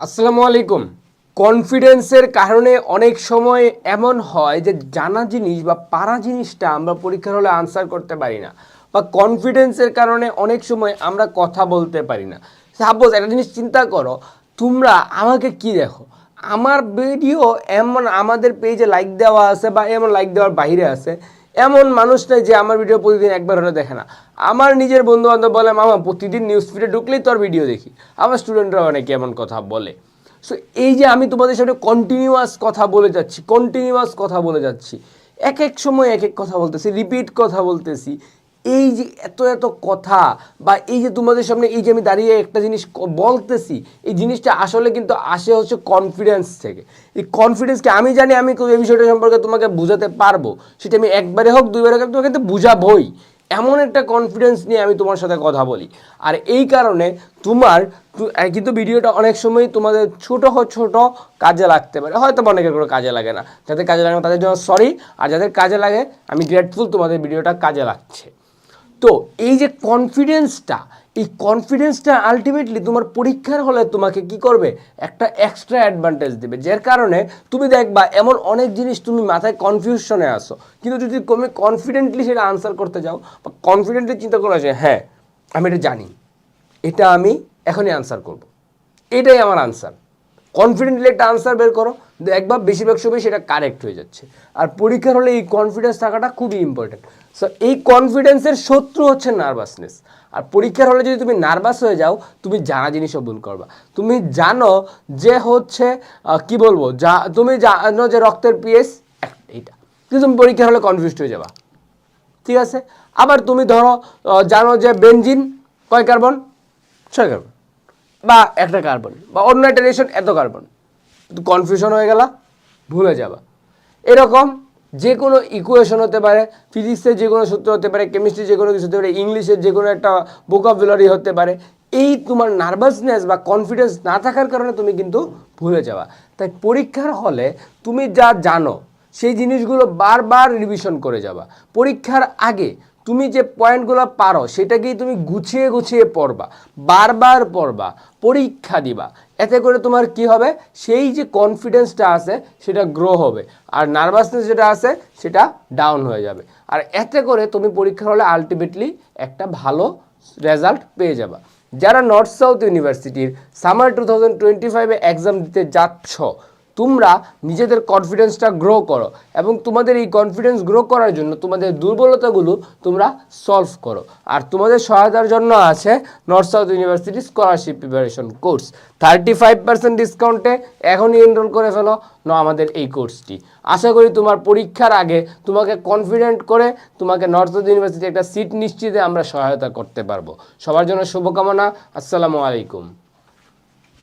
আসসালামু আলাইকুম। কনফিডেন্সের কারণে অনেক সময় এমন হয় যে জানা জিনিস বা পারা জিনিসটা আমরা পরীক্ষার হলে আনসার করতে পারি না বা কনফিডেন্সের কারণে অনেক সময় আমরা কথা বলতে পারি না। সাপোজ একটা জিনিস চিন্তা করো, তোমরা আমাকে কি দেখো? আমার ভিডিও এমন আমাদের পেজে লাইক দেওয়া আছে বা এমন লাইক দেওয়ার বাইরে আছে এমন মানুষ নাই যে আমার ভিডিও প্রতিদিন একবার হলে দেখে না। আমার নিজের বন্ধু বান্ধব বলে, মামা, প্রতিদিন নিউজ ফিডে ঢুকলেই তোর ভিডিও দেখি। আমার স্টুডেন্টরা অনেকে এমন কথা বলে। সো এই যে আমি তোমাদের সাথে কন্টিনিউয়াস কথা বলে যাচ্ছি কন্টিনিউয়াস কথা বলে যাচ্ছি, এক এক সময় এক এক কথা বলতেছি রিপিট কথা বলতেছি এই যে এত এত কথা বা এই যে তোমাদের সামনে এই যে আমি দাঁড়িয়ে একটা জিনিস বলতেছি, এই জিনিসটা আসলে কিন্তু আসে হচ্ছে কনফিডেন্স থেকে। এই কনফিডেন্সকে আমি জানি আমি এই বিষয়টা সম্পর্কে তোমাকে বোঝাতে পারব। সেটা আমি একবারে হোক, দুইবারে হোক তোমাকে কিন্তু বুঝাবই। এমন একটা কনফিডেন্স নিয়ে আমি তোমার সাথে কথা বলি। আর এই কারণে তোমার তু- কিন্তু ভিডিওটা অনেক সময় তোমাদের ছোট ছোট কাজে লাগতে পারে। হয়তো অনেকের কোনো কাজে লাগে না। যাদের কাজে লাগে না তাদের জন্য সরি আর যাদের কাজে লাগে, আমি গ্রেটফুল তোমাদের ভিডিওটা কাজে লাগছে। তো এই যে কনফিডেন্সটা এই কনফিডেন্সটা আলটিমেটলি তোমার পরীক্ষার হলে তোমাকে কি করবে? একটা এক্সট্রা অ্যাডভান্টেজ দেবে। যার কারণে তুমি দেখবা এমন অনেক জিনিস তুমি মাথায় কনফিউশনে আসো কিন্তু যদি তুমি কনফিডেন্টলি সেটা আনসার করতে যাও, বা কনফিডেন্টলি চিন্তা করো যে হ্যাঁ আমি এটা জানি। এটা আমি এখনই আনসার করব। এটাই আমার আনসার কনফিডেন্টলি একটা আনসার বের করো। দেখবা বেশিরভাগ সময় সেটা কারেক্ট হয়ে যাচ্ছে। আর পরীক্ষার হলে এই কনফিডেন্স থাকাটা খুবই ইম্পর্টেন্ট সো এই কনফিডেন্সের শত্রু হচ্ছে নার্ভাসনেস আর পরীক্ষার হলে যদি তুমি নার্ভাস হয়ে যাও, তুমি জানা জিনিসও ভুল করবা। তুমি জানো যে হচ্ছে কি বলব? যা, তুমি জানো যে রক্তের পিএস এইটা। কিন্তু তুমি পরীক্ষার হলে কনফিউজড হয়ে যাবা। ঠিক আছে? আবার তুমি ধরো জানো যে বেঞ্জিন কয় কার্বন ছয় কার্বন বা একটা কার্বন বা অন্য একটা রেশন এত কার্বন কনফিউশন হয়ে গেলা, ভুলে যাবা। এরকম যে কোনো ইকুয়েশন হতে পারে ফিজিক্সের যে কোনো সূত্র হতে পারে কেমিস্ট্রি যে কোনো কিছু হতে পারে ইংলিশের যে কোনো একটা বুক ভোকাবুলারি হতে পারে, এই তোমার নার্ভাসনেস বা কনফিডেন্স না থাকার কারণে তুমি কিন্তু ভুলে যাওয়া তাই পরীক্ষার হলে তুমি যা জানো, সেই জিনিসগুলো বারবার রিভিশন করে যাবা। পরীক্ষার আগে তুমি যে পয়েন্টগুলো পারো, সেটাকেই তুমি গুছিয়ে গুছিয়ে পড়বা, বারবার পড়বা, পরীক্ষা দিবা। এতে করে তোমার কি হবে? সেই যে কনফিডেন্সটা আছে, সেটা গ্রো হবে। আর নার্ভাসনেস যেটা আছে, সেটা ডাউন হয়ে যাবে। আর এতে করে তুমি পরীক্ষার হলে আলটিমেটলি একটা ভালো রেজাল্ট পেয়ে যাবা। যারা নর্থ সাউথ ইউনিভার্সিটির সামার টু থাউজেন্ড টোয়েন্টি ফাইভে এক্সাম দিতে যাচ্ছ তোমরা নিজেদের কনফিডেন্সটা গ্রো করো এবং তোমাদের এই কনফিডেন্স গ্রো করার জন্য তোমাদের দুর্বলতাগুলো তোমরা সলভ করো। আর তোমাদের সহায়তার জন্য আছে North South University scholarship preparation course thirty five percent ডিসকাউন্টে এখনই এনরোল করে ফেলো ন আমাদের এই কোর্সটি আশা করি তোমার পরীক্ষার আগে তোমাকে কনফিডেন্ট করে তোমাকে নর্থ সাউথ ইউনিভার্সিটি একটা সিট নিশ্চিতে আমরা সহায়তা করতে পারব। সবার জন্য শুভকামনা। আসসালামু আলাইকুম।